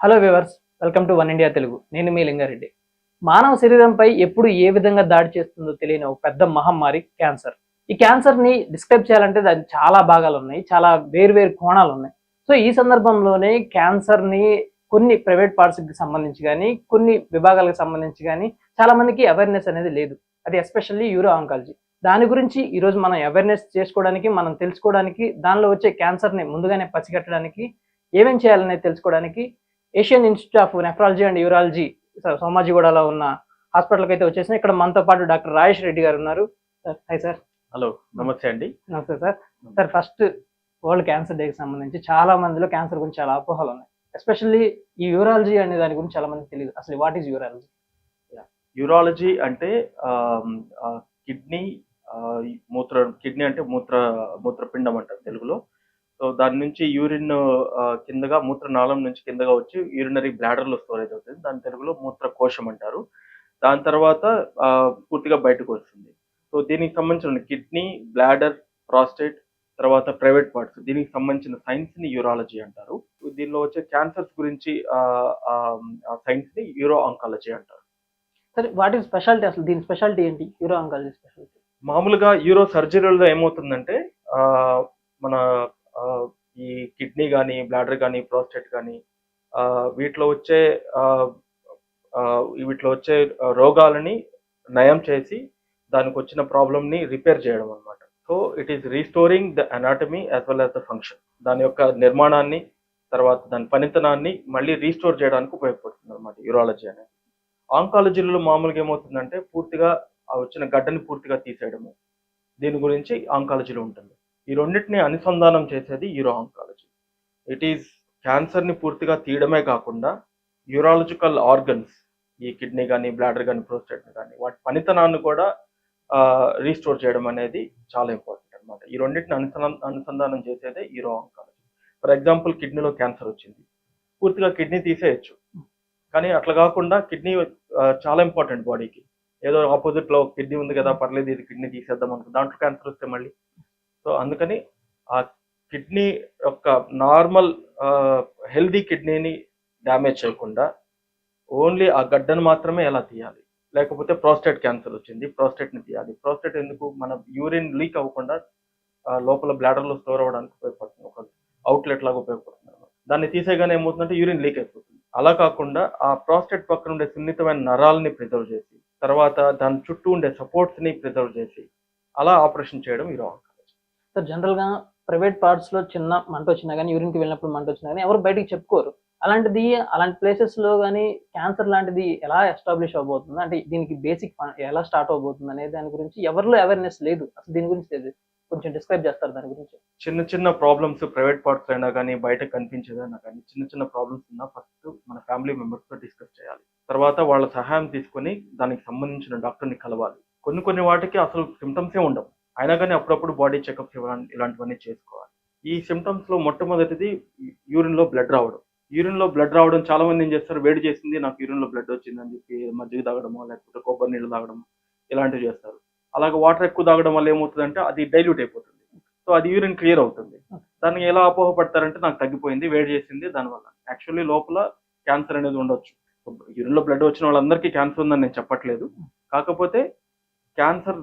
Hello viewers welcome to one India Telugu నేను మీ లింగారెడ్డి. మానవ శరీరంపై ఎప్పుడు ఏ విధంగా దాడి చేస్తుందో తెలియని ఒక పెద్ద మహమ్మారి క్యాన్సర్ ఈ క్యాన్సర్ని డిస్క్రైబ్ చేయాలంటే దాని చాలా భాగాలు ఉన్నాయి చాలా వేరు వేరు కోణాలు ఉన్నాయి సో ఈ సందర్భంలోనే క్యాన్సర్ని కొన్ని ప్రైవేట్ పార్ట్స్కి సంబంధించి కానీ కొన్ని విభాగాలకు సంబంధించి కానీ చాలా మందికి అవేర్నెస్ అనేది లేదు. అది ఎస్పెషల్లీ యూరో ఆంకాలజీ దాని గురించి ఈరోజు మనం అవేర్నెస్ చేసుకోవడానికి మనం తెలుసుకోవడానికి దానిలో వచ్చే క్యాన్సర్ని ముందుగానే పసిగట్టడానికి ఏమేం చేయాలనేది తెలుసుకోవడానికి Asian institute of nephrology and urology సోమాజిగూడలో ఉన్న హాస్పిటల్కి అయితే వచ్చేసిన. ఇక్కడ మనతో పాటు డాక్టర్ రాజేష్ రెడ్డి గారు ఉన్నారు. సార్ హాయ్ సార్ హలో నమస్తే అండి. నమస్తే sir sir first world cancer డేకి సంబంధించి చాలా మందిలో క్యాన్సర్ గురించి చాలా అపోహలు ఉన్నాయి. ఎస్పెషల్లీ ఈ యూరాలజీ అనే దాని గురించి చాలా మందికి తెలియదు. అసలు వాట్ ఈస్ యూరాలజీ యూరాలజీ అంటే కిడ్నీ మూత్ర కిడ్నీ అంటే మూత్ర మూత్రపిండం అంటారు తెలుగులో. సో దాని నుంచి యూరిన్ కిందగా మూత్రనాళం నుంచి కిందగా వచ్చి యూరినరీ బ్లాడర్లో స్టోరేజ్ అవుతుంది. దాని తెలుగులో మూత్ర కోశం అంటారు. దాని తర్వాత పూర్తిగా బయటకు వస్తుంది. సో దీనికి సంబంధించిన కిడ్నీ బ్లాడర్ ప్రాస్టేట్ తర్వాత ప్రైవేట్ పార్ట్స్ దీనికి సంబంధించిన సైన్స్ని యూరాలజీ అంటారు. దీనిలో వచ్చే క్యాన్సర్స్ గురించి సైన్స్ని యూరో ఆంకాలజీ అంటారు. సార్ వాట్ స్పెషాలిటీ అసలు దీని స్పెషాలిటీ ఏంటి? Uro oncology speciality. మామూలుగా యూరో సర్జరీలో ఏమవుతుందంటే మన ఈ కిడ్నీ కానీ బ్లాడర్ కానీ ప్రాస్టేట్ కానీ వీటిలో వచ్చే వీటిలో వచ్చే రోగాలని నయం చేసి దానికి వచ్చిన ప్రాబ్లమ్ని రిపేర్ చేయడం అనమాట so it is restoring the anatomy as well as the function దాని యొక్క నిర్మాణాన్ని తర్వాత దాని పనితనాన్ని మళ్ళీ రీస్టోర్ చేయడానికి ఉపయోగపడుతుంది అనమాట యూరాలజీ అనేది. ఆంకాలజీలో మామూలుగా ఏమవుతుందంటే పూర్తిగా ఆ వచ్చిన గడ్డని పూర్తిగా తీసేయడము. దీని గురించి ఆంకాలజీలో ఉంటుంది. ఈ రెండింటిని అనుసంధానం చేసేది యూరో ఆంకాలజీ ఇట్ ఈస్ క్యాన్సర్ని పూర్తిగా తీయడమే కాకుండా యూరాలజికల్ ఆర్గన్స్ ఈ కిడ్నీ కానీ బ్లాడర్ కానీ ప్రోస్టేట్ని కానీ వాటి పనితనాన్ని కూడా రీస్టోర్ చేయడం అనేది చాలా ఇంపార్టెంట్ అన్నమాట. ఈ రెండింటిని అనుసంధానం అనుసంధానం చేసేదే యూరో ఆంకాలజీ ఫర్ ఎగ్జాంపుల్ కిడ్నీలో క్యాన్సర్ వచ్చింది. పూర్తిగా కిడ్నీ తీసేయచ్చు. కానీ అట్లా కాకుండా కిడ్నీ చాలా ఇంపార్టెంట్ బాడీకి. ఏదో ఆపోజిట్లో కిడ్నీ ఉంది కదా పర్లేదు ఇది కిడ్నీ తీసేద్దాం అనుకో దాంట్లో క్యాన్సర్ వస్తే మళ్ళీ సో అందుకని ఆ కిడ్నీ యొక్క నార్మల్ హెల్దీ కిడ్నీని డ్యామేజ్ చేయకుండా ఓన్లీ ఆ గడ్డను మాత్రమే ఎలా తీయాలి? లేకపోతే ప్రోస్టేట్ క్యాన్సర్ వచ్చింది ప్రోస్టేట్ని ని తీయాలి. ప్రోస్టేట్ ఎందుకు? మన యూరిన్ లీక్ అవ్వకుండా ఆ, లోపల బ్లాడర్లో లో స్టోర్ అవ్వడానికి ఉపయోగపడుతుంది. ఒక అవుట్లెట్ లాగా ఉపయోగపడుతుంది దాన్ని తీసేగానే ఏమవుతుందంటే యూరిన్ లీక్ అయిపోతుంది. అలా కాకుండా ఆ ప్రాస్టేట్ పక్కన ఉండే సున్నితమైన నరాలని ప్రిజర్వ్ చేసి తర్వాత దాని చుట్టూ ఉండే సపోర్ట్స్ని ప్రిజర్వ్ చేసి అలా ఆపరేషన్ చేయడం ఈ రాంగ్. సార్ జనరల్గా ప్రైవేట్ పార్ట్స్లో చిన్న మంట వచ్చినా కానీ యూరిన్కి వెళ్ళినప్పుడు మంట వచ్చినా కానీ ఎవరు బయటికి చెప్పుకోరు. అలాంటిది అలాంటి ప్లేసెస్లో కానీ క్యాన్సర్ లాంటిది ఎలా ఎస్టాబ్లిష్ అవబోతుంది? అంటే దీనికి బేసిక్ ఎలా స్టార్ట్ అవబోతుంది అనే దాని గురించి ఎవరిలో అవేర్నెస్ లేదు. అసలు దీని గురించి లేదు కొంచెం డిస్క్రైబ్ చేస్తారు దాని గురించి. చిన్న చిన్న ప్రాబ్లమ్స్ ప్రైవేట్ పార్ట్స్ అయినా కానీ బయట కనిపించేదైనా కానీ చిన్న చిన్న ప్రాబ్లమ్స్ ఉన్నా ఫస్ట్ మన ఫ్యామిలీ మెంబర్స్తో డిస్కస్ చేయాలి. తర్వాత వాళ్ళ సహాయం తీసుకొని దానికి సంబంధించిన డాక్టర్ని కలవాలి. కొన్ని కొన్ని వాటికి అసలు సిమ్టమ్సే ఉండవు. అయినా కానీ అప్పుడప్పుడు బాడీ చెకప్స్ ఇలాంటివన్నీ చేసుకోవాలి. ఈ సిమ్టమ్స్లో మొట్టమొదటిది యూరిన్లో బ్లడ్ రావడం. యూరిన్లో బ్లడ్ రావడం చాలా మంది ఏం చేస్తారు? వేడి చేసింది నాకు యూరిన్లో బ్లడ్ వచ్చింది అని చెప్పి మజ్జిగ తాగడమో లేకపోతే కొబ్బరి నీళ్ళు తాగడమో ఇలాంటివి చేస్తారు. అలాగే వాటర్ ఎక్కువ తాగడం వల్ల ఏమవుతుందంటే అది డైల్యూట్ అయిపోతుంది. సో అది యూరిన్ క్లియర్ అవుతుంది. దాన్ని ఎలా అపోహపడతారంటే నాకు తగ్గిపోయింది వేడి చేసింది దానివల్ల. యాక్చువల్లీ లోపల క్యాన్సర్ అనేది ఉండొచ్చు. యూరిన్లో బ్లడ్ వచ్చిన వాళ్ళందరికీ క్యాన్సర్ ఉందని నేను చెప్పట్లేదు. కాకపోతే క్యాన్సర్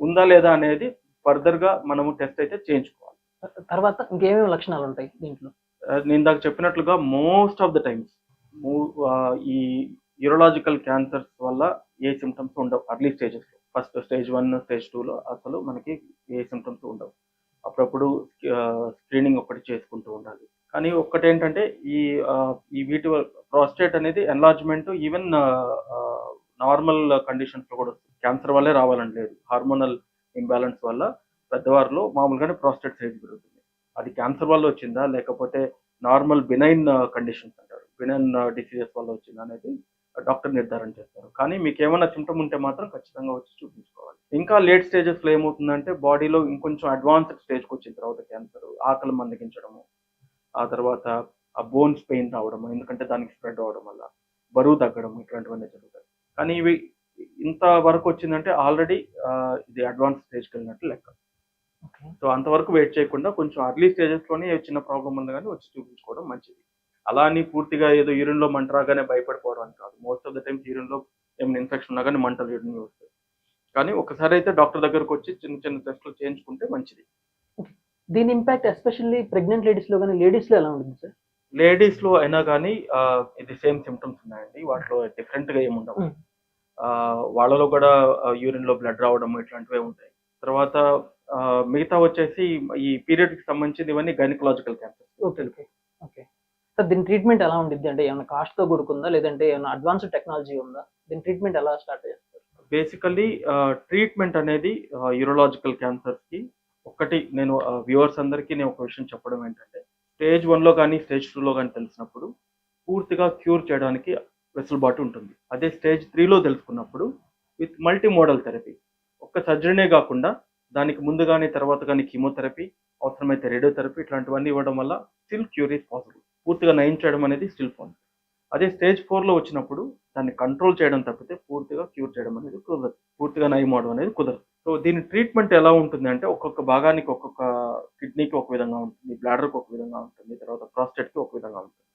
ఉందా లేదా అనేది ఫర్దర్గా మనము టెస్ట్ అయితే చేయించుకోవాలి. తర్వాత ఇంకేమేమి లక్షణాలు ఉంటాయి దీంట్లో? నేను ఇందాక చెప్పినట్లుగా మోస్ట్ ఆఫ్ ద టైమ్స్ ఈ యూరలాజికల్ క్యాన్సర్స్ వల్ల ఏ సిమ్టమ్స్ ఉండవు అర్లీ స్టేజెస్లో. ఫస్ట్ స్టేజ్ వన్ స్టేజ్లో అసలు మనకి ఏ సిమ్టమ్స్ ఉండవు. అప్పుడప్పుడు స్క్రీనింగ్ ఒకటి చేసుకుంటూ ఉండాలి. కానీ ఒక్కటి ఏంటంటే ఈ ఈ వీటి ప్రాస్టేట్ అనేది ఎన్లార్జ్మెంట్ ఈవెన్ నార్మల్ కండిషన్స్లో కూడా వస్తుంది. క్యాన్సర్ వల్లే రావాలని లేదు. హార్మోనల్ ఇంబ్యాలెన్స్ వల్ల పెద్దవారిలో మామూలుగానే ప్రాస్టేట్ సైజ్ పెరుగుతుంది. అది క్యాన్సర్ వల్ల వచ్చిందా? లేకపోతే నార్మల్ బినైన్ కండిషన్స్ అంటారు. బినైన్ డిసీజెస్ uh, వల్ల వచ్చిందా అనేది డాక్టర్ నిర్ధారణ చేస్తారు. కానీ మీకు ఏమైనా సిమ్టమ్ ఉంటే మాత్రం ఖచ్చితంగా వచ్చి చూపించుకోవాలి. ఇంకా లేట్ స్టేజెస్లో ఏమవుతుందంటే బాడీలో ఇంకొంచెం అడ్వాన్స్డ్ స్టేజ్కి వచ్చిన తర్వాత క్యాన్సర్ ఆకలి మందగించడము ఆ తర్వాత ఆ బోన్స్ పెయిన్ రావడము ఎందుకంటే దానికి స్ప్రెడ్ అవడం వల్ల బరువు తగ్గడం ఇటువంటివన్నీ జరుగుతాయి. కానీ ఇవి ఇంత వరకు వచ్చిందంటే ఆల్రెడీ ఇది అడ్వాన్స్ స్టేజ్కి వెళ్ళినట్టు లెక్క. సో అంతవరకు వెయిట్ చేయకుండా కొంచెం అర్లీ స్టేజెస్లోనే చిన్న ప్రాబ్లం ఉంది కానీ వచ్చి చూపించుకోవడం మంచిది. అలా అని పూర్తిగా ఏదో యూరిన్లో మంట రాగానే భయపడిపోవడం అని కాదు. మోస్ట్ ఆఫ్ ద టైమ్స్ యూరిన్లో ఏమైనా ఇన్ఫెక్షన్ ఉన్నా కానీ మంటలు యూరిన్ వస్తాయి. కానీ ఒకసారి అయితే డాక్టర్ దగ్గరకు వచ్చి చిన్న చిన్న టెస్టులు చేయించుకుంటే మంచిది. దీని ఇంపాక్ట్ ఎస్పెషల్లీ ప్రెగ్నెంట్ లేడీస్లో కానీ లేడీస్లో ఎలా ఉంటుంది సార్? లేడీస్లో అయినా కానీ ఇది సేమ్ సిమ్టమ్స్ ఉన్నాయండి. వాటిలో డిఫరెంట్గా ఏముండవు Mm. ఆ, వాళ్ళలో కూడా యూరిన్లో బ్లడ్ రావడం ఇట్లాంటివే ఉంటాయి. తర్వాత మిగతా వచ్చేసి ఈ పీరియడ్కి సంబంధించిన ఇవన్నీ gynaecological cancer okay okay okay sir దీని ట్రీట్మెంట్ ఎలా ఉంటుంది అంటే ఏమైనా కాస్ట్తో కూడుకుందా? లేదంటే ఏమైనా అడ్వాన్స్డ్ టెక్నాలజీ ఉందా? దీని ట్రీట్మెంట్ ఎలా స్టార్ట్ చేస్తారు? బేసికల్లీ ట్రీట్మెంట్ అనేది యూరోలాజికల్ క్యాన్సర్స్కి ఒకటి నేను వ్యూవర్స్ అందరికీ నేను ఒక విషయం చెప్పడం ఏంటంటే స్టేజ్ వన్లో కానీ స్టేజ్ టూ లో కానీ తెలిసినప్పుడు పూర్తిగా క్యూర్ చేయడానికి వెసులుబాటు ఉంటుంది. అదే స్టేజ్ త్రీలో తెలుసుకున్నప్పుడు విత్ మల్టీ మోడల్ థెరపీ. ఒక్క సర్జరీనే కాకుండా దానికి ముందు కానీ తర్వాత కానీ కీమోథెరపీ అవసరమైతే రేడియోథెరపీ ఇట్లాంటివన్నీ ఇవ్వడం వల్ల స్టిల్ క్యూర్ ఈస్ పాసిబుల్. పూర్తిగా నయం చేయడం అనేది స్టిల్ ఫోన్. అదే స్టేజ్ ఫోర్లో వచ్చినప్పుడు దాన్ని కంట్రోల్ చేయడం తప్పితే పూర్తిగా క్యూర్ చేయడం అనేది కుదరదు. పూర్తిగా నయం అవడం అనేది కుదరదు. సో దీని ట్రీట్మెంట్ ఎలా ఉంటుంది అంటే ఒక్కొక్క భాగానికి ఒక్కొక్క కిడ్నీకి ఒక విధంగా ఉంటుంది బ్లాడర్కి ఒక విధంగా ఉంటుంది తర్వాత ప్రాస్టేట్కి ఒక విధంగా ఉంటుంది.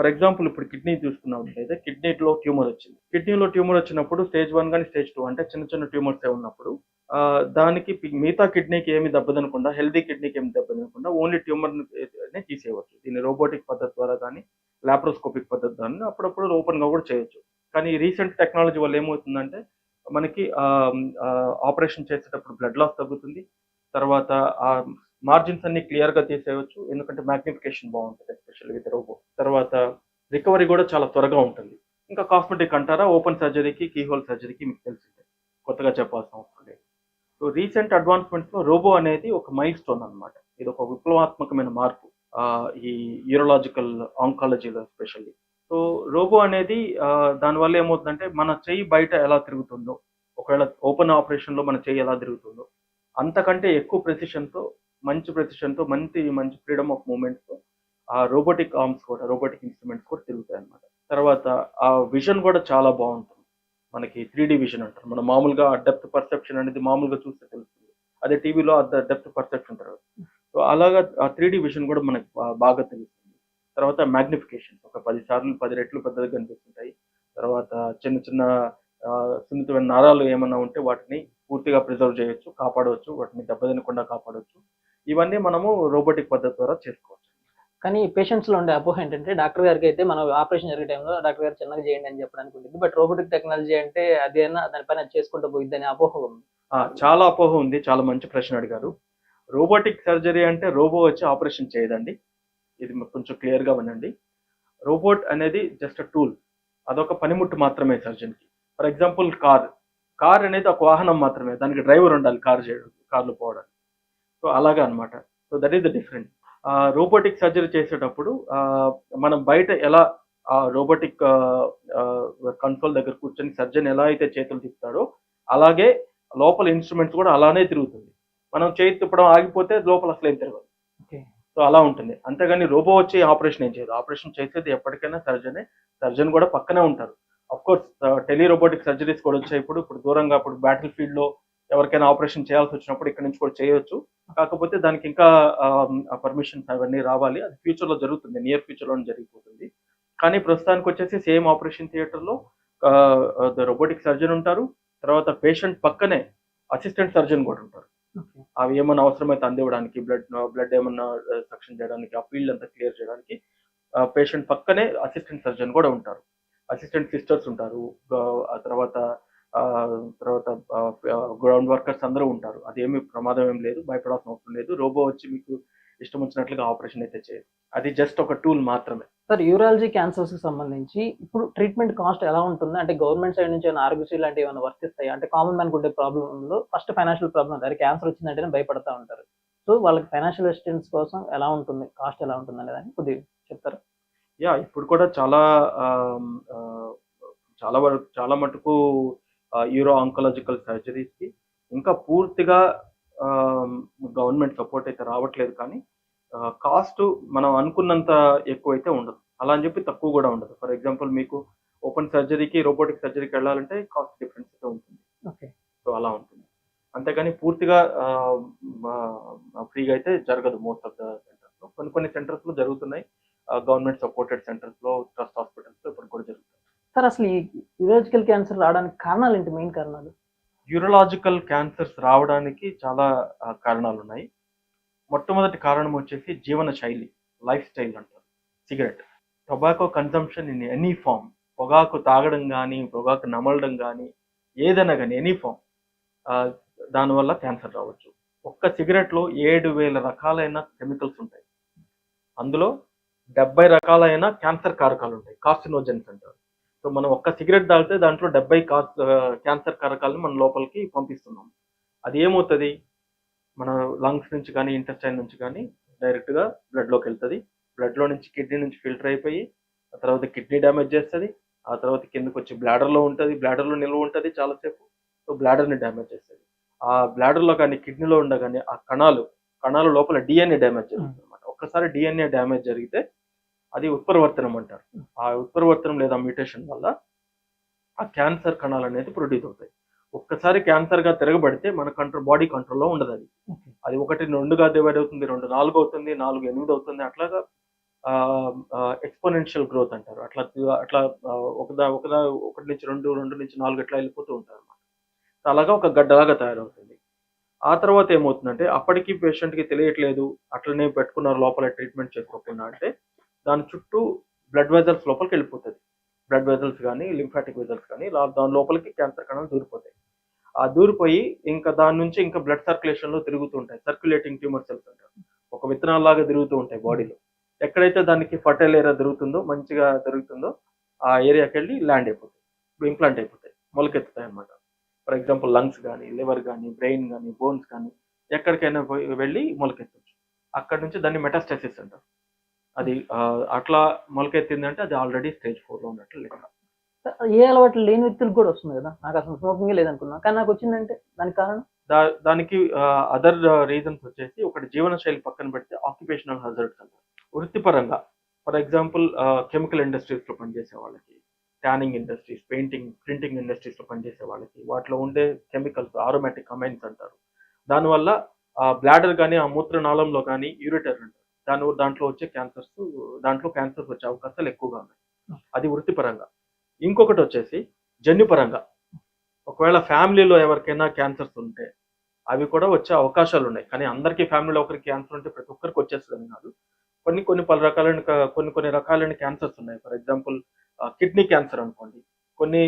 ఫర్ ఎగ్జాంపుల్ ఇప్పుడు కిడ్నీ చూసుకున్నట్లయితే కిడ్నీలో ట్యూమర్ వచ్చింది. కిడ్నీలో ట్యూమర్ వచ్చినప్పుడు స్టేజ్ వన్ కానీ స్టేజ్ టూ అంటే చిన్న చిన్న ట్యూమర్స్ ఉన్నప్పుడు దానికి మిగతా కిడ్నీకి ఏమి దెబ్బతినకుండా హెల్దీ కిడ్నీకి ఏమి దెబ్బతినకుండా ఓన్లీ ట్యూమర్ తీసేయవచ్చు. దీన్ని రోబోటిక్ పద్ధతి ద్వారా కానీ లాప్రోస్కోపిక్ పద్ధతి ద్వారా అప్పుడప్పుడు ఓపెన్గా కూడా చేయొచ్చు. కానీ రీసెంట్ టెక్నాలజీ వల్ల ఏమవుతుందంటే మనకి ఆపరేషన్ చేసేటప్పుడు బ్లడ్ లాస్ తగ్గుతుంది. తర్వాత ఆ మార్జిన్స్ అన్ని క్లియర్గా తీసేయవచ్చు ఎందుకంటే మ్యాగ్నిఫికేషన్ బాగుంటుంది ఎస్పెషల్ విత్ రోబో. తర్వాత రికవరీ కూడా చాలా త్వరగా ఉంటుంది. ఇంకా కాస్మెటిక్ అంటారా? ఓపెన్ సర్జరీకి కీహోల్ సర్జరీకి మీకు తెలిసిందే. కొత్తగా చెప్పాల్సిన అవసరం లేదు. సో రీసెంట్ అడ్వాన్స్మెంట్స్లో రోబో అనేది ఒక మైల్ స్టోన్ అనమాట ఇది ఒక విప్లవాత్మకమైన మార్పు ఈ యూరోలాజికల్ ఆంకాలజీలో ఎస్పెషల్లీ సో రోబో అనేది దానివల్ల ఏమవుతుందంటే మన చెయ్యి బయట ఎలా తిరుగుతుందో ఒకవేళ ఓపెన్ ఆపరేషన్లో మన చెయ్యి ఎలా తిరుగుతుందో అంతకంటే ఎక్కువ ప్రెసిషన్తో మంచి ప్రతిష్టంతో మంచి మంచి ఫ్రీడమ్ ఆఫ్ మూమెంట్తో తో ఆ రోబోటిక్ ఆర్మ్స్ కూడా రోబోటిక్ ఇన్స్ట్రుమెంట్స్ కూడా తిరుగుతాయి అన్నమాట తర్వాత ఆ విజన్ కూడా చాలా బాగుంటుంది. మనకి త్రీ డి విజన్ అంటారు. మనం మామూలుగా డెప్త్ పర్సెప్షన్ అనేది మామూలుగా చూస్తే తెలుస్తుంది. అదే టీవీలో డెప్త్ పర్సెప్షన్ తర్వాత సో అలాగా ఆ త్రీ డి విజన్ కూడా మనకి బాగా తెలుస్తుంది. తర్వాత మ్యాగ్నిఫికేషన్ ఒక పది సార్లు పది రెట్లు పెద్దగా కనిపిస్తుంటాయి. తర్వాత చిన్న చిన్న సున్నితమైన నరాలు ఏమైనా ఉంటే వాటిని పూర్తిగా ప్రిజర్వ్ చేయొచ్చు కాపాడవచ్చు. వాటిని దెబ్బతినకుండా కాపాడవచ్చు ఇవన్నీ మనము రోబోటిక్ పద్ధతి ద్వారా చేసుకోవచ్చు. కానీ పేషెంట్స్లో ఉండే అపోహ ఏంటంటే డాక్టర్ గారికి అయితే మనం ఆపరేషన్ జరిగే టైంలో డాక్టర్ గారు చిన్నగా చేయండి అని చెప్పడానికి ఉంటుంది బట్ రోబోటిక్ టెక్నాలజీ అంటే అదేనా దానిపైన చేసుకుంటూ పోయిద్ది అనే అపోహ ఉంది. చాలా అపోహ ఉంది. చాలా మంచి ప్రశ్న అడిగారు. రోబోటిక్ సర్జరీ అంటే రోబో వచ్చి ఆపరేషన్ చేయదండి. ఇది కొంచెం క్లియర్గా వినండి. రోబోట్ అనేది జస్ట్ టూల్ అదొక పనిముట్టు మాత్రమే సర్జన్కి ఫర్ ఎగ్జాంపుల్ కార్. కార్ అనేది ఒక వాహనం మాత్రమే. దానికి డ్రైవర్ ఉండాలి కార్ చేయడం కార్లు పోవడానికి. సో అలాగా అన్నమాట. So that is the different. Robotic surgery చేసేటప్పుడు ఆ, మనం బయట ఎలా ఆ రోబోటిక్ కన్సోల్ దగ్గర కూర్చొని సర్జన్ ఎలా అయితే చేతులు తిప్పుతాడో అలాగే లోపల ఇన్స్ట్రుమెంట్స్ కూడా అలానే తిరుగుతుంది. మనం చేతి తిప్పడం ఆగిపోతే లోపల అసలు ఏం తిరగదు. సో అలా ఉంటుంది. అంతేగాని రోబో వచ్చి ఆపరేషన్ ఏం చేయదు. ఆపరేషన్ చేసేది ఎప్పటికైనా సర్జనే. సర్జన్ కూడా పక్కనే ఉంటారు. Of course tele robotic surgeries కూడా వచ్చాయి ఇప్పుడు. ఇప్పుడు దూరంగా ఇప్పుడు బ్యాటిల్ ఫీల్డ్లో ఎవరికైనా ఆపరేషన్ చేయాల్సి వచ్చినప్పుడు ఇక్కడ నుంచి కూడా చేయొచ్చు. కాకపోతే దానికి ఇంకా పర్మిషన్స్ అవన్నీ రావాలి. అది ఫ్యూచర్లో జరుగుతుంది. నియర్ ఫ్యూచర్లో జరిగిపోతుంది. కానీ ప్రస్తుతానికి వచ్చేసి సేమ్ ఆపరేషన్ థియేటర్లో రోబోటిక్ సర్జన్ ఉంటారు. తర్వాత పేషెంట్ పక్కనే అసిస్టెంట్ సర్జన్ కూడా ఉంటారు. అవి ఏమన్నా అవసరమైతే అందివ్వడానికి బ్లడ్ బ్లడ్ ఏమన్నా సక్షన్ చేయడానికి ఆ ఫీల్డ్ అంతా క్లియర్ చేయడానికి పేషెంట్ పక్కనే అసిస్టెంట్ సర్జన్ కూడా ఉంటారు. అసిస్టెంట్ సిస్టర్స్ ఉంటారు. ఆ, తర్వాత తర్వాత గ్రౌండ్ వర్కర్స్ అందరూ ఉంటారు. అదేమి ప్రమాదం ఏం లేదు భయపడాల్సిన అవసరం లేదు. రోబో వచ్చి మీకు ఇష్టం వచ్చినట్లుగా ఆపరేషన్ అయితే చేయదు. అది జస్ట్ ఒక టూల్ మాత్రమే. సార్ యూరాలజీ క్యాన్సర్స్కి సంబంధించి ఇప్పుడు ట్రీట్మెంట్ కాస్ట్ ఎలా ఉంటుంది? అంటే గవర్నమెంట్ సైడ్ నుంచి ఏమైనా ఆరోగ్యశ్రీ లాంటివి ఏమైనా వర్తిస్తాయి అంటే కామన్ మ్యాన్ ఉండే ప్రాబ్లంలో ఫస్ట్ ఫైనాన్షియల్ ప్రాబ్లం ఉంటుంది క్యాన్సర్ వచ్చిందంటేనే భయపడతా ఉంటారు. సో వాళ్ళకి ఫైనాన్షియల్ అసిస్టెన్స్ కోసం ఎలా ఉంటుంది? కాస్ట్ ఎలా ఉంటుంది అనేది కొద్దిగా చెప్తారా? యా ఇప్పుడు కూడా చాలా చాలా వరకు చాలా మటుకు యూరో ఆంకలాజికల్ సర్జరీస్కి ఇంకా పూర్తిగా గవర్నమెంట్ సపోర్ట్ అయితే రావట్లేదు కానీ కాస్ట్ మనం అనుకున్నంత ఎక్కువ అయితే ఉండదు. అలా అని చెప్పి తక్కువ కూడా ఉండదు. ఫర్ ఎగ్జాంపుల్ మీకు ఓపెన్ సర్జరీకి రోబోటిక్ సర్జరీకి వెళ్ళాలంటే కాస్ట్ డిఫరెన్స్ అయితే ఉంటుంది. ఓకే. సో అలా ఉంటుంది. అంతేగాని పూర్తిగా ఫ్రీగా అయితే జరగదు మోస్ట్ ఆఫ్ ద సెంటర్స్లో కొన్ని కొన్ని సెంటర్స్లో జరుగుతున్నాయి గవర్నమెంట్ సపోర్టెడ్ సెంటర్స్లో ట్రస్ట్ హాస్పిటల్స్లో ఇప్పుడు కూడా జరుగుతుంది సార్ అసలు ఈ యూరాజికల్ క్యాన్సర్ రావడానికి కారణాలు ఏంటి? మెయిన్ కారణాలు? యూరలాజికల్ క్యాన్సర్స్ రావడానికి చాలా కారణాలు ఉన్నాయి మొట్టమొదటి కారణం వచ్చేసి జీవన శైలి లైఫ్ స్టైల్ అంటారు. Cigarette. Tobacco consumption in any form. పొగాకు తాగడం కానీ పొగాకు నమలడం కానీ ఏదైనా కానీ ఎనీ ఫామ్ దానివల్ల క్యాన్సర్ రావచ్చు. ఒక్క సిగరెట్లో ఏడు వేల రకాలైన కెమికల్స్ ఉంటాయి. అందులో డెబ్బై రకాలైన క్యాన్సర్ కారకాలు ఉంటాయి. కార్సినోజెన్స్ అంటారు. సో మనం ఒక్క సిగరెట్ తాగితే దాంట్లో డెబ్బై కాస్ క్యాన్సర్ కారకాలను మన లోపలికి పంపిస్తున్నాం. అది ఏమవుతుంది? మన లంగ్స్ నుంచి కానీ ఇంటెస్టైన్ నుంచి కానీ డైరెక్ట్గా బ్లడ్లోకి వెళ్తుంది. బ్లడ్లో నుంచి కిడ్నీ నుంచి ఫిల్టర్ అయిపోయి ఆ తర్వాత కిడ్నీ డ్యామేజ్ చేస్తుంది. ఆ తర్వాత కిందకు వచ్చి బ్లాడర్లో ఉంటుంది. బ్లాడర్లో నిల్వ ఉంటుంది చాలాసేపు. సో బ్లాడర్ని డ్యామేజ్ చేస్తుంది. ఆ బ్లాడర్లో కానీ కిడ్నీలో ఉండగానే ఆ కణాలు కణాలు లోపల డిఎన్ఏ డ్యామేజ్ జరుగుతుంది అనమాట ఒక్కసారి డిఎన్ఏ డ్యామేజ్ జరిగితే అది ఉత్పరివర్తనం అంటారు. ఆ ఉత్పరివర్తనం లేదా మ్యూటేషన్ వల్ల ఆ క్యాన్సర్ కణాలు అనేది ప్రొడ్యూస్ అవుతాయి. ఒక్కసారి క్యాన్సర్గా తిరగబడితే మన కంట్రోల్ బాడీ కంట్రోల్లో ఉండదు అది. అది ఒకటి రెండుగా డివైడ్ అవుతుంది రెండు నాలుగు అవుతుంది నాలుగు ఎనిమిది అవుతుంది అట్లాగా ఎక్స్పోనెన్షియల్ గ్రోత్ అంటారు. అట్లా అట్లా ఒకదా ఒకదా ఒకటి నుంచి రెండు రెండు నుంచి నాలుగు అట్లా వెళ్ళిపోతూ ఉంటారు అనమాట అలాగా ఒక గడ్డలాగా తయారవుతుంది. ఆ తర్వాత ఏమవుతుందంటే అప్పటికి patient కి తెలియట్లేదు అట్లనే పెట్టుకున్నారు లోపల ట్రీట్మెంట్ చేసుకోకుండా అంటే దాని చుట్టూ బ్లడ్ వెజల్స్ లోపలికి వెళ్ళిపోతుంది. బ్లడ్ వెజల్స్ కానీ లింఫాటిక్ వెజల్స్ కానీ దాని లోపలికి క్యాన్సర్ కణాలు దూరిపోతాయి. ఆ దూరిపోయి ఇంకా దాని నుంచి ఇంకా బ్లడ్ సర్క్యులేషన్లో తిరుగుతుంటాయి సర్క్యులేటింగ్ ట్యూమర్ సెల్స్ అంటారు. ఒక విత్తనాల్లాగా తిరుగుతూ ఉంటాయి బాడీలో ఎక్కడైతే దానికి ఫర్టైల్ ఏరియా దొరుకుతుందో మంచిగా దొరుకుతుందో ఆ ఏరియాకి వెళ్ళి ల్యాండ్ అయిపోతాయి. ఇంప్లాంట్ అయిపోతాయి. మొలకెత్తుతాయి అన్నమాట. ఫర్ ఎగ్జాంపుల్ లంగ్స్ కానీ లివర్ కానీ బ్రెయిన్ కానీ బోన్స్ కానీ ఎక్కడికైనా పోయి వెళ్ళి మొలకెత్తచ్చు. అక్కడ నుంచి దాన్ని మెటాస్టాసిస్ అంటారు. అది అట్లా మొలకెత్తిందంటే అది ఆల్రెడీ స్టేజ్ ఫోర్లో ఉన్నట్లు లెక్క. ఏ అలవాట్లు లేని వ్యక్తులకు కూడా వస్తుంది కదా? నాకు అసలు స్మోకింగ్ లేదనుకున్నా. కానీ నాకు వచ్చిందంటే దానికి కారణం? దానికి అదర్ రీజన్స్ వచ్చేసి ఒకటి జీవన శైలి పక్కన పెడితే ఆక్యుపేషనల్ హజర్డ్స్ అంటారు. వృత్తిపరంగా ఫర్ ఎగ్జాంపుల్ కెమికల్ ఇండస్ట్రీస్లో పనిచేసే వాళ్ళకి ట్యానింగ్ ఇండస్ట్రీస్ పెయింటింగ్ ప్రింటింగ్ ఇండస్ట్రీస్లో పనిచేసే వాళ్ళకి వాటిలో ఉండే కెమికల్స్ ఆరోమాటిక్ అమైన్స్ అంటారు. దానివల్ల బ్లాడర్ కానీ ఆ మూత్రనాళంలో కానీ యూరిటర్ అంటారు. దాని దాంట్లో వచ్చే క్యాన్సర్స్ దాంట్లో క్యాన్సర్స్ వచ్చే అవకాశాలు ఎక్కువగా ఉన్నాయి. అది వృత్తిపరంగా. ఇంకొకటి వచ్చేసి జన్యుపరంగా. ఒకవేళ ఫ్యామిలీలో ఎవరికైనా క్యాన్సర్స్ ఉంటే అవి కూడా వచ్చే అవకాశాలు ఉన్నాయి. కానీ అందరికీ ఫ్యామిలీలో ఒకరికి క్యాన్సర్ ఉంటే ప్రతి ఒక్కరికి వచ్చేస్తుందని కాదు. కొన్ని కొన్ని పలు రకాలైన కొన్ని కొన్ని రకాలైన క్యాన్సర్స్ ఉన్నాయి. ఫర్ ఎగ్జాంపుల్ కిడ్నీ క్యాన్సర్ అనుకోండి. కొన్ని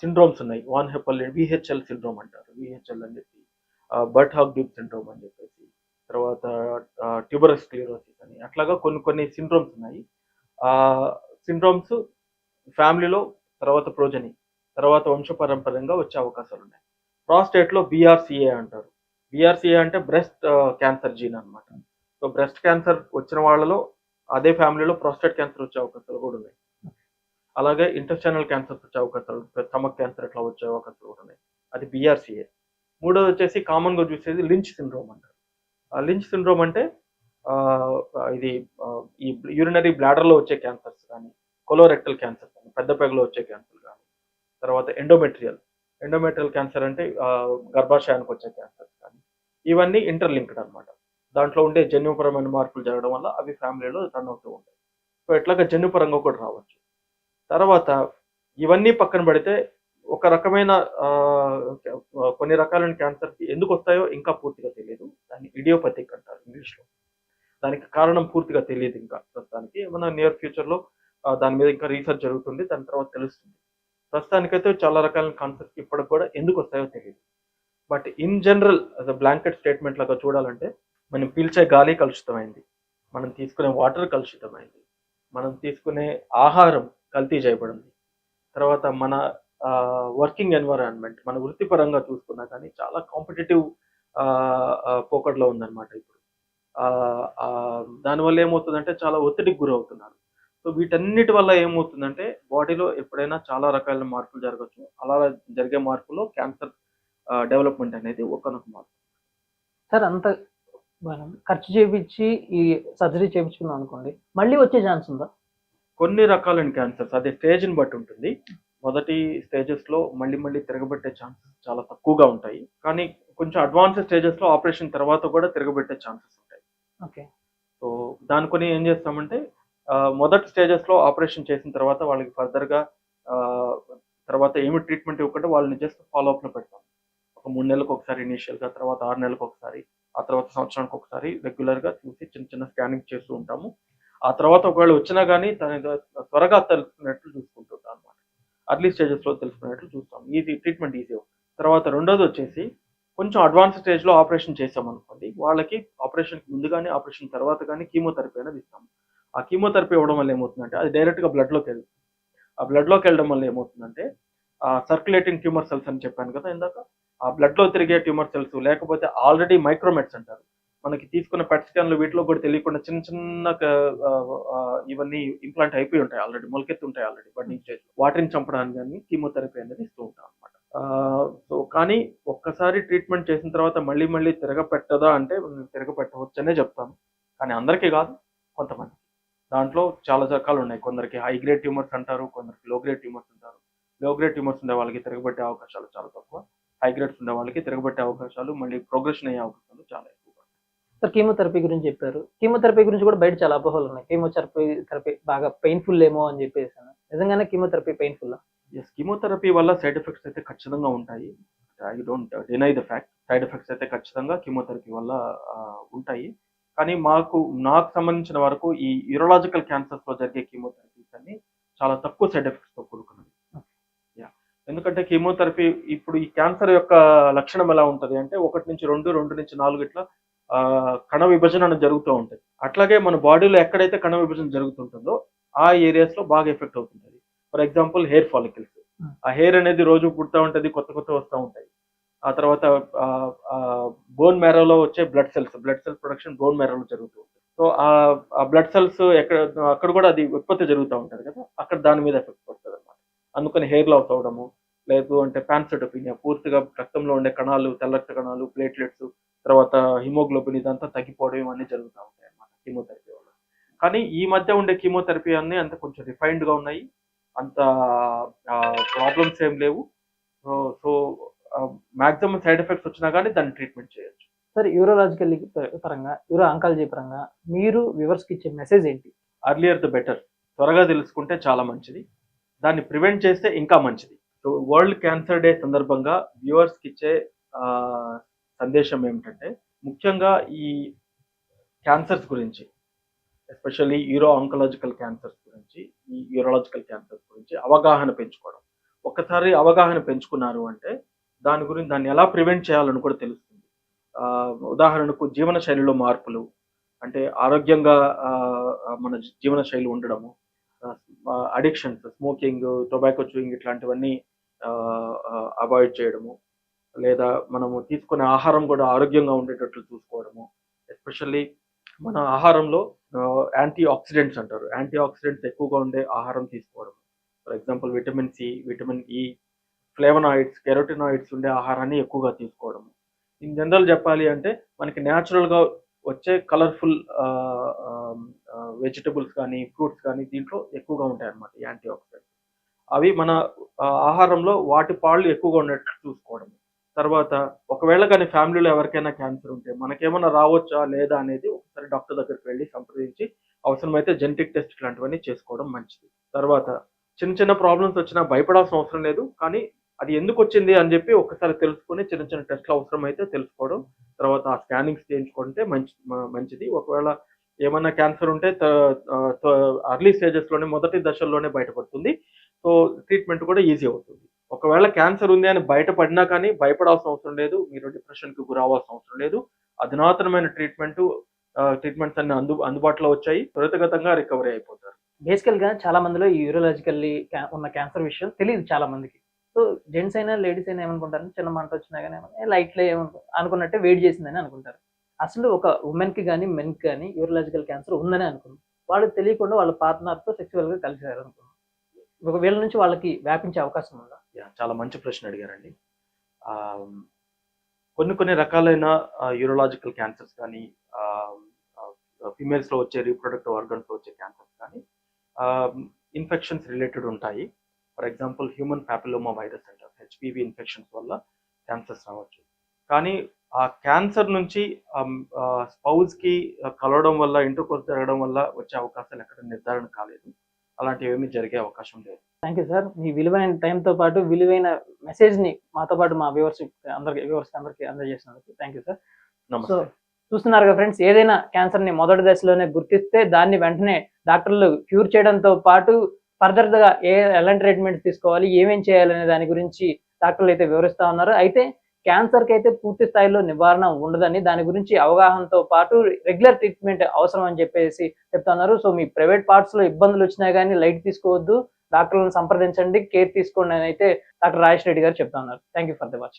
సిండ్రోమ్స్ ఉన్నాయి. వాన్ హెపల్ విహెచ్ఎల్ సిండ్రోమ్ అంటారు. విహెచ్ఎల్ అని చెప్పి బర్ట్ హాక్ డీప్ సిండ్రోమ్ అని చెప్పేసి తర్వాత ట్యూబరస్ క్లియరోసిస్ అని. అట్లాగా కొన్ని కొన్ని సిండ్రోమ్స్ ఉన్నాయి. ఆ సిండ్రోమ్స్ ఫ్యామిలీలో తర్వాత ప్రోజని తర్వాత వంశపరంపరంగా వచ్చే అవకాశాలు ఉన్నాయి. ప్రాస్టేట్లో బీఆర్సీఏ అంటారు. బీఆర్సీఏ అంటే బ్రెస్ట్ క్యాన్సర్ జీన్ అనమాట సో బ్రెస్ట్ క్యాన్సర్ వచ్చిన వాళ్ళలో అదే ఫ్యామిలీలో ప్రాస్టేట్ క్యాన్సర్ వచ్చే అవకాశాలు కూడా ఉన్నాయి. అలాగే ఇంటర్స్టైనల్ క్యాన్సర్ వచ్చే అవకాశాలు స్టమక్ క్యాన్సర్ ఇట్లా వచ్చే అవకాశాలు కూడా ఉన్నాయి. అది బీఆర్సీఏ మూడోది వచ్చేసి కామన్గా చూసేది లించ్ సిండ్రోమ్ అంటారు. లించ్ సిండ్రోమ్ అంటే ఇది ఈ యూరినరీ బ్లాడర్లో వచ్చే క్యాన్సర్స్ కానీ కొలోరెక్టల్ క్యాన్సర్ కానీ పెద్ద పెగలో వచ్చే క్యాన్సర్ కానీ తర్వాత ఎండోమెట్రియల్ ఎండోమెట్రియల్ క్యాన్సర్ అంటే గర్భాశయానికి వచ్చే క్యాన్సర్స్ కానీ ఇవన్నీ ఇంటర్లింక్డ్ అన్నమాట. దాంట్లో ఉండే జన్యుపరమైన మార్పులు జరగడం వల్ల అవి ఫ్యామిలీలో రన్ అవుతూ ఉంటాయి. సో ఎట్లాగా జన్యుపరంగా కూడా రావచ్చు. తర్వాత ఇవన్నీ పక్కన పెడితే ఒక రకమైన కొన్ని రకాలైన క్యాన్సర్ ఎందుకు వస్తాయో ఇంకా పూర్తిగా తెలియదు. దాన్ని ఇడియోపతిక్ అంటారు ఇంగ్లీష్లో దానికి కారణం పూర్తిగా తెలియదు ఇంకా ప్రస్తుతానికి. మన నియర్ ఫ్యూచర్లో దాని మీద ఇంకా రీసెర్చ్ జరుగుతుంది దాని తర్వాత తెలుస్తుంది. ప్రస్తుతానికైతే చాలా రకాల కాన్సెప్ట్ ఇప్పటికి కూడా ఎందుకు వస్తాయో తెలియదు. But in general as blanket statement లాగా చూడాలంటే మనం పీల్చే గాలి కలుషితమైంది. మనం తీసుకునే వాటర్ కలుషితమైంది. మనం తీసుకునే ఆహారం కల్తీ చేయబడింది. తర్వాత మన వర్కింగ్ ఎన్వైరాన్మెంట్ మన వృత్తిపరంగా చూసుకున్నా కానీ చాలా కాంపిటేటివ్ పోకట్లో ఉందన్నమాట ఇప్పుడు. దానివల్ల ఏమవుతుందంటే చాలా ఒత్తిడికి గురవుతున్నారు. సో వీటన్నిటి వల్ల ఏమవుతుందంటే బాడీలో ఎప్పుడైనా చాలా రకాల మార్పులు జరగచ్చు. అలా జరిగే మార్పులో క్యాన్సర్ డెవలప్మెంట్ అనేది ఒకనొక మార్పు. సార్ అంత మనం ఖర్చు చేపించి ఈ సర్జరీ చేయించుకున్నాం అనుకోండి మళ్ళీ వచ్చే ఛాన్స్ ఉందా? కొన్ని రకాలైన క్యాన్సర్స్ అదే స్టేజ్ని బట్టి ఉంటుంది. మొదటి స్టేజెస్లో మళ్ళీ మళ్ళీ తిరగబెట్టే ఛాన్సెస్ చాలా తక్కువగా ఉంటాయి. కానీ కొంచెం అడ్వాన్స్ స్టేజెస్లో ఆపరేషన్ తర్వాత కూడా తిరగబెట్టే ఛాన్సెస్ ఉంటాయి. ఓకే. సో దాని కొని ఏం చేస్తామంటే మొదటి స్టేజెస్లో ఆపరేషన్ చేసిన తర్వాత వాళ్ళకి ఫర్దర్గా ఆ, తర్వాత ఏమి ట్రీట్మెంట్ ఇవ్వకుండా వాళ్ళని జస్ట్ ఫాలో అప్లో పెడతాం. ఒక మూడు నెలలకు ఒకసారి ఇనీషియల్గా తర్వాత ఆరు నెలలకు ఒకసారి ఆ తర్వాత సంవత్సరానికి ఒకసారి రెగ్యులర్గా చూసి చిన్న చిన్న స్కానింగ్ చేస్తూ ఉంటాము. ఆ తర్వాత ఒకవేళ వచ్చినా కానీ తన త్వరగా తెలుసుకున్నట్లు చూసుకుంటుంటాం అనమాట అర్లీ స్టేజెస్లో తెలుసుకున్నట్లు చూస్తాం. ఇది ట్రీట్మెంట్ ఈజీ తర్వాత రెండోది వచ్చేసి కొంచెం అడ్వాన్స్ స్టేజ్లో ఆపరేషన్ చేసాం అనుకోండి. వాళ్ళకి ఆపరేషన్ ముందు కానీ ఆపరేషన్ తర్వాత కానీ కీమోథెరపీ అనేది ఇస్తాము ఆ కీమోథెరపీ ఇవ్వడం వల్ల ఏమవుతుందంటే అది డైరెక్ట్గా బ్లడ్లోకి వెళ్తుంది. ఆ బ్లడ్లోకి వెళ్ళడం వల్ల ఏమవుతుందంటే ఆ సర్క్యులేటింగ్ ట్యూమర్ సెల్స్ అని చెప్పాను కదా ఇందాక ఆ బ్లడ్లో తిరిగే ట్యూమర్ సెల్స్ లేకపోతే ఆల్రెడీ మైక్రోమెట్స్ అంటారు. మనకి తీసుకున్న పెట్ స్కాన్లు వీటిలో కూడా తెలియకుండా చిన్న చిన్న ఇవన్నీ ఇంప్లాంట్ అయిపోయి ఉంటాయి ఆల్రెడీ మొలకెత్తి ఉంటాయి ఆల్రెడీ బడ్డింగ్ స్టేజ్ వాటిని చంపడానికి కానీ కీమోథెరపీ అనేది ఇస్తూ ఉంటాం అనమాట సో కానీ ఒక్కసారి ట్రీట్మెంట్ చేసిన తర్వాత మళ్ళీ మళ్ళీ తిరగపెట్టదా అంటే తిరగపెట్టవచ్చనే చెప్తాను. కానీ అందరికీ కాదు కొంతమంది దాంట్లో చాలా రకాలు ఉన్నాయి. కొందరికి హై గ్రేడ్ ట్యూమర్స్ అంటారు కొందరికి లో గ్రేడ్ ట్యూమర్స్ అంటారు. లో గ్రేడ్ ట్యూమర్స్ ఉండే వాళ్ళకి తిరగబెట్టే అవకాశాలు చాలా తక్కువ. హై గ్రేడ్స్ ఉండే వాళ్ళకి తిరగబెట్టే అవకాశాలు మళ్ళీ ప్రోగ్రెషన్ అయ్యే అవకాశాలు సార్ కీమోథెరపీ గురించి చెప్పారు. కీమోథెరపీ గురించి కూడా బయట చాలా అపోహలు ఉన్నాయి. కీమోథెరపీ థెరపీ బాగా పెయిన్ఫుల్ ఏమో అని చెప్పేసి నిజంగానే కీమోథెరపీ పెయిన్ఫుల్ ఎస్ కీమోథెరపీ వల్ల సైడ్ ఎఫెక్ట్స్ అయితే ఖచ్చితంగా ఉంటాయి. I don't deny the fact side effects అయితే ఖచ్చితంగా కీమోథెరపీ వల్ల ఉంటాయి. కానీ మాకు నాకు సంబంధించిన వరకు ఈ యూరలాజికల్ క్యాన్సర్స్లో జరిగే కీమోథెరపీస్ అన్ని చాలా తక్కువ సైడ్ ఎఫెక్ట్స్తో కూడుకున్నది యా ఎందుకంటే కీమోథెరపీ ఇప్పుడు ఈ క్యాన్సర్ యొక్క లక్షణం ఎలా ఉంటది అంటే ఒకటి నుంచి రెండు రెండు నుంచి నాలుగు ఇట్లా కణ విభజన అనేది జరుగుతూ ఉంటుంది అట్లాగే మన బాడీలో ఎక్కడైతే కణ విభజన జరుగుతుంటుందో ఆ ఏరియాస్లో బాగా effect అవుతుంటది. For example hair follicles. ఆ. హెయిర్ అనేది రోజు పుడతా ఉంటది కొత్త కొత్త వస్తూ ఉంటాయి. ఆ తర్వాత బోన్ మ్యారోలో వచ్చే blood cells blood cell production bone మ్యారోలో జరుగుతూ ఉంటుంది. సో ఆ బ్లడ్ సెల్స్ ఎక్కడ అక్కడ కూడా అది ఉత్పత్తి జరుగుతూ ఉంటది కదా అక్కడ దాని మీద ఎఫెక్ట్ పడుతుంది అనమాట అందుకని హెయిర్ లాస్ అవడము లేదు అంటే పాన్సెటోపినియా పూర్తిగా రక్తంలో ఉండే కణాలు తెల్ల రక్త కణాలు ప్లేట్లెట్స్ తర్వాత హిమోగ్లోబిన్ ఇదంతా తగ్గిపోవడం ఇవన్నీ జరుగుతూ ఉంటాయి అన్నమాట కీమోథెరపీ వల్ల. కానీ ఈ మధ్య ఉండే కీమోథెరపీ అన్ని అంత కొంచెం రిఫైన్డ్గా ఉన్నాయి. అంత ప్రాబ్లమ్స్ ఏం లేవు. సో మాక్సిమం సైడ్ ఎఫెక్ట్స్ వచ్చినా కానీ దాన్ని ట్రీట్మెంట్ చేయొచ్చు. సార్ యూరోలాజికల్ పరంగా యూరో ఆంకాలజీ పరంగా మీరు వివర్స్కి ఇచ్చే మెసేజ్ ఏంటి? అర్లియర్ ద బెటర్ త్వరగా తెలుసుకుంటే చాలా మంచిది. దాన్ని ప్రివెంట్ చేస్తే ఇంకా మంచిది. సో వరల్డ్ క్యాన్సర్ డే సందర్భంగా వ్యూవర్స్కి ఇచ్చే సందేశం ఏమిటంటే ముఖ్యంగా ఈ క్యాన్సర్స్ గురించి ఎస్పెషల్లీ యూరో ఆంకలాజికల్ క్యాన్సర్స్ గురించి ఈ యూరోలాజికల్ క్యాన్సర్స్ గురించి అవగాహన పెంచుకోవడం. ఒక్కసారి అవగాహన పెంచుకున్నారు అంటే దాని గురించి దాన్ని ఎలా ప్రివెంట్ చేయాలని కూడా తెలుస్తుంది. ఉదాహరణకు జీవన శైలిలో మార్పులు అంటే ఆరోగ్యంగా మన జీవన శైలి ఉండడము అడిక్షన్స్ స్మోకింగ్ టొబాకో చూయింగ్ ఇట్లాంటివన్నీ అవాయిడ్ చేయడము లేదా మనము తీసుకునే ఆహారం కూడా ఆరోగ్యంగా ఉండేటట్లు చూసుకోవడము. ఎస్పెషల్లీ మన ఆహారంలో యాంటీ ఆక్సిడెంట్స్ అంటారు. యాంటీ ఆక్సిడెంట్స్ ఎక్కువగా ఉండే ఆహారం తీసుకోవడం for example vitamin C vitamin E flavonoids carotenoids ఉండే ఆహారాన్ని ఎక్కువగా తీసుకోవడము. ఇన్ జనరల్ చెప్పాలి అంటే మనకి న్యాచురల్గా వచ్చే కలర్ఫుల్ వెజిటబుల్స్ కానీ ఫ్రూట్స్ కానీ దీంట్లో ఎక్కువగా ఉంటాయి అన్నమాట యాంటీ ఆక్సిడెంట్స్ అవి మన ఆహారంలో వాటి పాళ్ళు ఎక్కువగా ఉండేట్లు చూసుకోవడం తర్వాత ఒకవేళ కానీ ఫ్యామిలీలో ఎవరికైనా క్యాన్సర్ ఉంటే మనకేమైనా రావచ్చా లేదా అనేది ఒకసారి డాక్టర్ దగ్గరికి వెళ్ళి సంప్రదించి అవసరమైతే జెనెటిక్ టెస్ట్ ఇలాంటివన్నీ చేసుకోవడం మంచిది. తర్వాత చిన్న చిన్న ప్రాబ్లమ్స్ వచ్చినా భయపడాల్సిన అవసరం లేదు. కానీ అది ఎందుకు వచ్చింది అని చెప్పి ఒకసారి తెలుసుకొని చిన్న చిన్న టెస్ట్లు అవసరమైతే తెలుసుకోవడం తర్వాత ఆ స్కానింగ్స్ చేయించుకుంటే మంచి మంచిది. ఒకవేళ ఏమైనా క్యాన్సర్ ఉంటే అర్లీ స్టేజెస్లోనే మొదటి దశల్లోనే బయటపడుతుంది. సో ట్రీట్మెంట్ కూడా ఈజీ అవుతుంది. ఒకవేళ క్యాన్సర్ ఉంది అని బయటపడినా కానీ భయపడాల్సిన అవసరం లేదు మీరు డిప్రెషన్కి గురవ్వాల్సిన అవసరం లేదు. అధునాతనమైన ట్రీట్మెంట్ ట్రీట్మెంట్స్ అన్ని అందు అందుబాటులో వచ్చాయి. త్వరితగతంగా రికవరీ అయిపోతారు. బేసికల్గా చాలా మందిలో ఈ యూరోలాజికల్లీ ఉన్న క్యాన్సర్ విషయం తెలియదు చాలా మందికి. సో జెంట్స్ అయినా లేడీస్ అయినా ఏమనుకుంటారు చిన్న మంట వచ్చినా కానీ లైట్లో ఏమనుకో అనుకున్నట్టే వెయిట్ చేసిందని అనుకుంటారు. అసలు ఒక ఉమెన్కి కానీ మెన్కి కానీ యూరోలాజికల్ క్యాన్సర్ ఉందని అనుకున్నాం వాళ్ళకి తెలియకుండా వాళ్ళ పార్ట్నర్తో సెక్చువల్గా సెక్చువల్గా కలిసారు అనుకున్నాం ఒకవేళ వీళ్ళ నుంచి వాళ్ళకి వ్యాపించే అవకాశం ఉందా? యా, చాలా మంచి ప్రశ్న అడిగారండి. కొన్ని కొన్ని రకాలైన యూరోలాజికల్ క్యాన్సర్స్ కానీ ఫిమేల్స్లో వచ్చే రీప్రొడక్టివ్ ఆర్గన్స్లో వచ్చే క్యాన్సర్స్ కానీ ఇన్ఫెక్షన్స్ రిలేటెడ్ ఉంటాయి. For example human papilloma virus అంటారు. హెచ్పివి ఇన్ఫెక్షన్స్ వల్ల క్యాన్సర్స్ రావచ్చు. కానీ ఆ క్యాన్సర్ నుంచి స్పౌజ్కి కలవడం వల్ల ఇంటర్కోర్స్ జరగడం వల్ల వచ్చే అవకాశాలు ఎక్కడ నిర్ధారణ కాలేదు. అలాంటివి ఏమీ జరిగే అవకాశం లేదు. Thank you sir. మీ విలువైన టైంతో పాటు విలువైన మెసేజ్ని మాతో పాటు మా వ్యూవర్స్ అందరికి వ్యూవర్స్ అందరికి అందజేసినందుకు థ్యాంక్ యూ సార్ సో చూస్తున్నారు కదా ఫ్రెండ్స్ ఏదైనా క్యాన్సర్ని మొదటి దశలోనే గుర్తిస్తే దాన్ని వెంటనే డాక్టర్లు క్యూర్ చేయడంతో పాటు ఫర్దర్గా ఏ ఎలాంటి ట్రీట్మెంట్స్ తీసుకోవాలి ఏమేం చేయాలనే దాని గురించి డాక్టర్లు అయితే వివరిస్తా ఉన్నారు. అయితే క్యాన్సర్కి అయితే పూర్తి స్థాయిలో నివారణ ఉండదని దాని గురించి అవగాహనతో పాటు రెగ్యులర్ ట్రీట్మెంట్ అవసరం అని చెప్పేసి చెప్తున్నారు. సో మీ ప్రైవేట్ పార్ట్స్లో ఇబ్బందులు వచ్చినా కానీ లైట్ తీసుకోవద్దు. డాక్టర్లను సంప్రదించండి. కేర్ తీసుకోండి అని అయితే డాక్టర్ రాజేష్ రెడ్డి గారు చెప్తున్నారు. Thank you for the watch